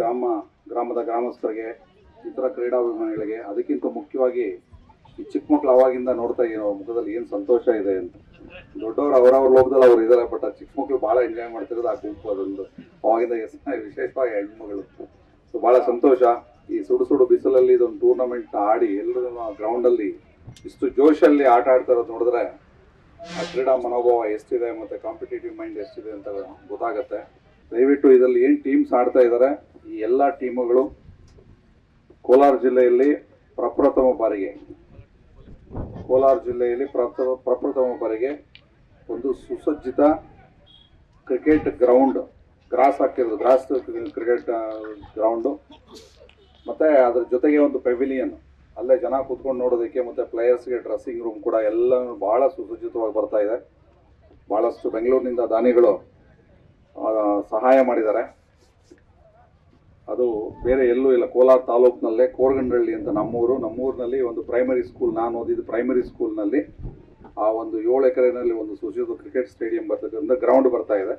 ಗ್ರಾಮ, ಗ್ರಾಮದ ಗ್ರಾಮಸ್ಥರಿಗೆ, ಇತರ ಕ್ರೀಡಾಭಿಮಾನಿಗಳಿಗೆ ಅದಕ್ಕಿಂತ ಮುಖ್ಯವಾಗಿ ಈ ಚಿಕ್ಕ ಮಕ್ಕಳು ಅವಾಗಿಂದ ನೋಡ್ತಾ ಇರೋ ಮುಖದಲ್ಲಿ ಏನು ಸಂತೋಷ ಇದೆ ಅಂತ. ದೊಡ್ಡವರು ಅವರವ್ರ ಲೋಕದಲ್ಲಿ ಅವ್ರು ಇದ್ದಾರೆ, ಬಟ್ ಆ ಚಿಕ್ಕ ಮಕ್ಕಳು ಭಾಳ ಎಂಜಾಯ್ ಮಾಡ್ತಿರೋದು ಆ ಗುಂಪು ಅದೊಂದು. ಅವಾಗಿಂದ ವಿಶೇಷವಾಗಿ ಹೆಣ್ಮಗಳು. ಸೊ ಭಾಳ ಸಂತೋಷ. ಈ ಸುಡು ಸುಡು ಬಿಸಿಲಲ್ಲಿ ಇದೊಂದು ಟೂರ್ನಮೆಂಟ್ ಆಡಿ ಎಲ್ಲರೂ ಗ್ರೌಂಡಲ್ಲಿ ಇಷ್ಟು ಜೋಶಲ್ಲಿ ಆಟ ಆಡ್ತಾ ಇರೋದು ನೋಡಿದ್ರೆ ಆ ಕ್ರೀಡಾ ಮನೋಭಾವ ಎಷ್ಟಿದೆ ಮತ್ತು ಕಾಂಪಿಟೇಟಿವ್ ಮೈಂಡ್ ಎಷ್ಟಿದೆ ಅಂತ ಗೊತ್ತಾಗುತ್ತೆ. ದಯವಿಟ್ಟು ಇದರಲ್ಲಿ ಏನು ಟೀಮ್ಸ್ ಆಡ್ತಾ ಇದ್ದಾರೆ ಈ ಎಲ್ಲ ಟೀಮುಗಳು ಕೋಲಾರ ಜಿಲ್ಲೆಯಲ್ಲಿ ಪ್ರಪ್ರಥಮ ಬಾರಿಗೆ. ಕೋಲಾರ ಜಿಲ್ಲೆಯಲ್ಲಿ ಪ್ರಪ್ರಥಮ ಬಾರಿಗೆ ಒಂದು ಸುಸಜ್ಜಿತ ಕ್ರಿಕೆಟ್ ಗ್ರೌಂಡ್ ಗ್ರಾಸ್ ಹಾಕಿರೋದು ಗ್ರಾಸ್ ಕ್ರಿಕೆಟ್ ಗ್ರೌಂಡು ಮತ್ತು ಅದ್ರ ಜೊತೆಗೆ ಒಂದು ಪೆವಿಲಿಯನ್ ಅಲ್ಲೇ ಜನ ಕೂತ್ಕೊಂಡು ನೋಡೋದಕ್ಕೆ ಮತ್ತು ಪ್ಲೇಯರ್ಸ್ಗೆ ಡ್ರೆಸ್ಸಿಂಗ್ ರೂಮ್ ಕೂಡ ಎಲ್ಲ ಭಾಳ ಸುಸಜ್ಜಿತವಾಗಿ ಬರ್ತಾ ಇದೆ. ಭಾಳಷ್ಟು ಬೆಂಗಳೂರಿನಿಂದ ದಾನಿಗಳು ಸಹಾಯ ಮಾಡಿದ್ದಾರೆ. ಅದು ಬೇರೆ ಎಲ್ಲೂ ಇಲ್ಲ. ಕೋಲಾರ ತಾಲೂಕಿನಲ್ಲೇ ಕೋರ್ಗಂಡಳ್ಳಿ ಅಂತ ನಮ್ಮೂರು. ನಮ್ಮೂರಿನಲ್ಲಿ ಒಂದು ಪ್ರೈಮರಿ ಸ್ಕೂಲ್ ನಾನು ಓದಿದ್ದು ಪ್ರೈಮರಿ ಸ್ಕೂಲ್ನಲ್ಲಿ ಆ ಒಂದು ಏಳು ಎಕರೆನಲ್ಲಿ ಒಂದು ಸುಸಜ್ಜಿತ ಕ್ರಿಕೆಟ್ ಸ್ಟೇಡಿಯಂ ಬರ್ತಕ್ಕಂಥ ಗ್ರೌಂಡ್ ಬರ್ತಾ ಇದೆ.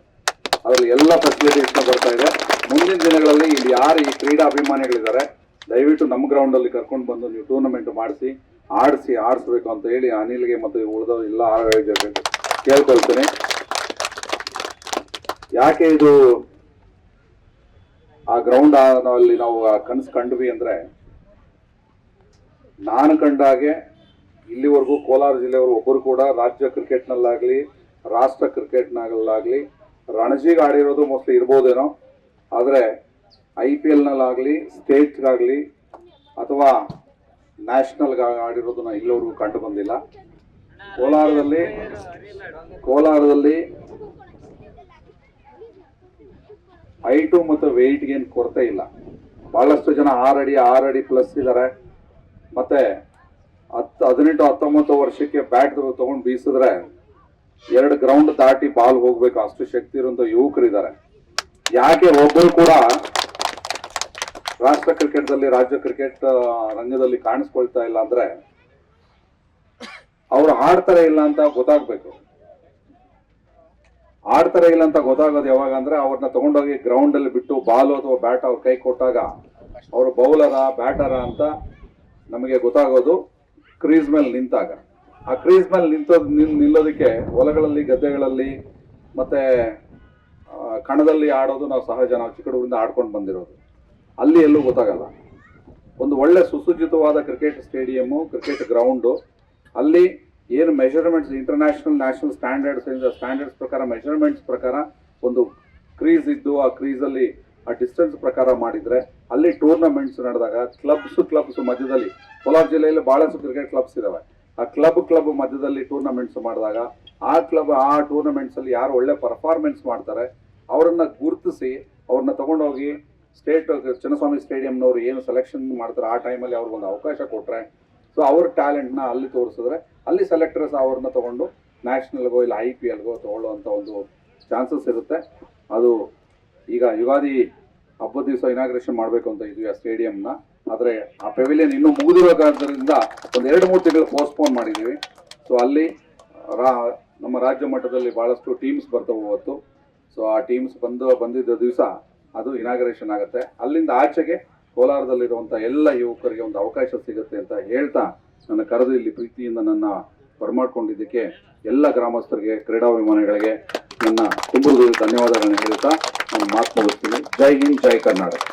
ಅದರಲ್ಲಿ ಎಲ್ಲ ಫೆಸಿಲಿಟೀಸ್ನ ಬರ್ತಾ ಇದೆ. ಮುಂದಿನ ದಿನಗಳಲ್ಲಿ ಇಲ್ಲಿ ಯಾರು ಈ ಕ್ರೀಡಾ ಅಭಿಮಾನಿಗಳಿದ್ದಾರೆ, ದಯವಿಟ್ಟು ನಮ್ಮ ಗ್ರೌಂಡಲ್ಲಿ ಕರ್ಕೊಂಡು ಬಂದು ನೀವು ಟೂರ್ನಮೆಂಟ್ ಮಾಡಿಸಿ, ಆಡಿಸಿ, ಆಡಿಸ್ಬೇಕು ಅಂತ ಹೇಳಿ ಅನಿಲ್ಗೆ ಮತ್ತು ಉಳಿದ ಎಲ್ಲ ಆಯೋಜಕರಿಗೆ ಕೇಳ್ಕೊಳ್ತೇನೆ. ಯಾಕೆ ಇದು ಆ ಗ್ರೌಂಡ್ ಅಲ್ಲಿ ನಾವು ಕನಸು ಕಂಡ್ವಿ ಅಂದ್ರೆ, ನಾನು ಕಂಡಾಗೆ ಇಲ್ಲಿವರೆಗೂ ಕೋಲಾರ ಜಿಲ್ಲೆಯವರು ಒಬ್ಬರು ಕೂಡ ರಾಜ್ಯ ಕ್ರಿಕೆಟ್ನಲ್ಲಾಗಲಿ, ರಾಷ್ಟ್ರ ಕ್ರಿಕೆಟ್ನಲ್ಲಾಗಲಿ ರಣಜಿಗೆ ಆಡಿರೋದು ಮೋಸ್ಟ್ಲಿ ಇರ್ಬೋದೇನೋ, ಆದರೆ ಐ ಪಿ ಎಲ್ನಲ್ಲಾಗಲಿ ಸ್ಟೇಟ್ಗಾಗಲಿ ಅಥವಾ ನ್ಯಾಷನಲ್ಗೆ ಆಡಿರೋದು ನಾನು ಇಲ್ಲಿವರೆಗೂ ಕಂಡು ಬಂದಿಲ್ಲ. ಕೋಲಾರದಲ್ಲಿ ಕೋಲಾರದಲ್ಲಿ ಹೈಟು ಮತ್ತು ವೆಯ್ಟ್ಗೆ ಏನು ಕೊರತೆ ಇಲ್ಲ. ಭಾಳಷ್ಟು ಜನ ಆರು ಅಡಿ ಆರು ಅಡಿ ಪ್ಲಸ್ ಇದ್ದಾರೆ ಮತ್ತು ಹತ್ತು ಹದಿನೆಂಟು, ಹತ್ತೊಂಬತ್ತು ವರ್ಷಕ್ಕೆ ಬ್ಯಾಟ್ ತೊಗೊಂಡು ಬೀಸಿದ್ರೆ ಎರಡು ಗ್ರೌಂಡ್ ದಾಟಿ ಬಾಲ್ ಹೋಗ್ಬೇಕು. ಅಷ್ಟು ಶಕ್ತಿ ಇರುವಂಥ ಯುವಕರಿದ್ದಾರೆ. ಯಾಕೆ ಒಬ್ಬರು ಕೂಡ ರಾಷ್ಟ್ರ ಕ್ರಿಕೆಟ್ದಲ್ಲಿ ರಾಜ್ಯ ಕ್ರಿಕೆಟ್ ರಂಗದಲ್ಲಿ ಕಾಣಿಸ್ಕೊಳ್ತಾ ಇಲ್ಲ ಅಂದ್ರೆ ಅವರು ಆಡ್ತಾರೆ ಇಲ್ಲ ಅಂತ ಗೊತ್ತಾಗ್ಬೇಕು. ಆಡ್ತಾರೆ ಇಲ್ಲ ಅಂತ ಗೊತ್ತಾಗೋದು ಯಾವಾಗ ಅಂದ್ರೆ ಅವ್ರನ್ನ ತಗೊಂಡೋಗಿ ಗ್ರೌಂಡ್ ಅಲ್ಲಿ ಬಿಟ್ಟು ಬಾಲ್ ಅಥವಾ ಬ್ಯಾಟ್ ಅವ್ರ ಕೈ ಕೊಟ್ಟಾಗ ಅವರು ಬೌಲರಾ ಬ್ಯಾಟರ ಅಂತ ನಮಗೆ ಗೊತ್ತಾಗೋದು ಕ್ರೀಸ್ ಮೇಲೆ ನಿಂತಾಗ. ಆ ಕ್ರೀಸ್ ಮೇಲೆ ನಿಂತೋದ್ ನಿಲ್ ನಿಲ್ಲೋದಕ್ಕೆ ಹೊಲಗಳಲ್ಲಿ, ಗದ್ದೆಗಳಲ್ಲಿ ಮತ್ತೆ ಕಣದಲ್ಲಿ ಆಡೋದು ನಾವು ಸಹಜ. ನಾವು ಚಿಕ್ಕ ಹುಡುಗರಿಂದ ಆಡ್ಕೊಂಡು ಬಂದಿರೋದು. ಅಲ್ಲಿ ಎಲ್ಲೂ ಗೊತ್ತಾಗಲ್ಲ. ಒಂದು ಒಳ್ಳೆ ಸುಸಜ್ಜಿತವಾದ ಕ್ರಿಕೆಟ್ ಸ್ಟೇಡಿಯಮ್ಮು ಕ್ರಿಕೆಟ್ ಗ್ರೌಂಡು ಅಲ್ಲಿ ಏನು ಮೆಷರ್ಮೆಂಟ್ಸ್ ಇಂಟರ್ನ್ಯಾಷನಲ್ ನ್ಯಾಷನಲ್ ಸ್ಟ್ಯಾಂಡರ್ಡ್ಸ್ ಇಂದ ಸ್ಟ್ಯಾಂಡರ್ಡ್ಸ್ ಪ್ರಕಾರ ಮೆಷರ್ಮೆಂಟ್ಸ್ ಪ್ರಕಾರ ಒಂದು ಕ್ರೀಸ್ ಇದ್ದು ಆ ಕ್ರೀಸಲ್ಲಿ ಆ ಡಿಸ್ಟೆನ್ಸ್ ಪ್ರಕಾರ ಮಾಡಿದ್ರೆ ಅಲ್ಲಿ ಟೂರ್ನಮೆಂಟ್ಸ್ ನಡೆದಾಗ ಕ್ಲಬ್ಸ್ ಕ್ಲಬ್ಸ್ ಮಧ್ಯದಲ್ಲಿ, ಕೋಲಾರ ಜಿಲ್ಲೆಯಲ್ಲಿ ಬಹಳಷ್ಟು ಕ್ರಿಕೆಟ್ ಕ್ಲಬ್ಸ್ ಇದ್ದಾವೆ ಆ ಕ್ಲಬ್ ಕ್ಲಬ್ ಮಧ್ಯದಲ್ಲಿ ಟೂರ್ನಮೆಂಟ್ಸ್ ಮಾಡಿದಾಗ ಆ ಕ್ಲಬ್ ಆ ಟೂರ್ನಮೆಂಟ್ಸ್ ಅಲ್ಲಿ ಯಾರು ಒಳ್ಳೆ ಪರ್ಫಾರ್ಮೆನ್ಸ್ ಮಾಡ್ತಾರೆ, ಅವರನ್ನು ಗುರುತಿಸಿ ಅವ್ರನ್ನ ತಗೊಂಡೋಗಿ ಸ್ಟೇಟ್ ಚಿನ್ನಸ್ವಾಮಿ ಸ್ಟೇಡಿಯಂನವರು ಏನು ಸೆಲೆಕ್ಷನ್ ಮಾಡ್ತಾರೆ, ಆ ಟೈಮಲ್ಲಿ ಅವ್ರಿಗೊಂದು ಅವಕಾಶ ಕೊಟ್ರೆ ಸೊ ಅವ್ರ ಟ್ಯಾಲೆಂಟ್ನ ಅಲ್ಲಿ ತೋರಿಸಿದ್ರೆ, ಅಲ್ಲಿ ಸೆಲೆಕ್ಟರ್ಸ್ ಅವ್ರನ್ನ ತಗೊಂಡು ನ್ಯಾಷನಲ್ಗೋ ಇಲ್ಲ ಐ ಪಿ ಎಲ್ಗೋ ತಗೊಳ್ಳುವಂಥ ಒಂದು ಚಾನ್ಸಸ್ ಇರುತ್ತೆ. ಅದು ಈಗ ಯುಗಾದಿ ಹಬ್ಬದ ದಿವಸ ಇನಾಗ್ರೇಷನ್ ಮಾಡಬೇಕು ಅಂತ ಇದ್ವಿ ಆ ಸ್ಟೇಡಿಯಂನ ಆದರೆ ಆ ಪೆವಿಲಿಯನ್ ಇನ್ನೂ ಮುಗಿದಿರೋದ್ರಿಂದ ಒಂದು ಎರಡು ಮೂರು ತಿಂಗಳು ಪೋಸ್ಟ್ಪೋನ್ ಮಾಡಿದ್ದೀವಿ ಸೊ ಅಲ್ಲಿ, ರಾ, ನಮ್ಮ ರಾಜ್ಯ ಮಟ್ಟದಲ್ಲಿ ಭಾಳಷ್ಟು ಟೀಮ್ಸ್ ಬರ್ತವೆ ಇವತ್ತು ಸೊ ಆ ಟೀಮ್ಸ್ ಬಂದು, ಬಂದಿದ್ದ ದಿವಸ ಅದು ಇನಾಗ್ರೇಷನ್ ಆಗುತ್ತೆ. ಅಲ್ಲಿಂದ ಆಚೆಗೆ ಕೋಲಾರದಲ್ಲಿರುವಂಥ ಎಲ್ಲ ಯುವಕರಿಗೆ ಒಂದು ಅವಕಾಶ ಸಿಗುತ್ತೆ ಅಂತ ಹೇಳ್ತಾ ನನ್ನ ಕರೆದು ಇಲ್ಲಿ ಪ್ರೀತಿಯಿಂದ ನನ್ನ ಬರಮಾಡ್ಕೊಂಡಿದ್ದಕ್ಕೆ ಎಲ್ಲ ಗ್ರಾಮಸ್ಥರಿಗೆ, ಕ್ರೀಡಾಭಿಮಾನಿಗಳಿಗೆ ನನ್ನ ತುಂಬ ಧನ್ಯವಾದಗಳನ್ನು ಹೇಳ್ತಾ ನಾನು ಮಾತು ಮುಗಿಸ್ತೀನಿ. ಜೈ ಹಿಂದ್, ಜೈ ಕರ್ನಾಟಕ.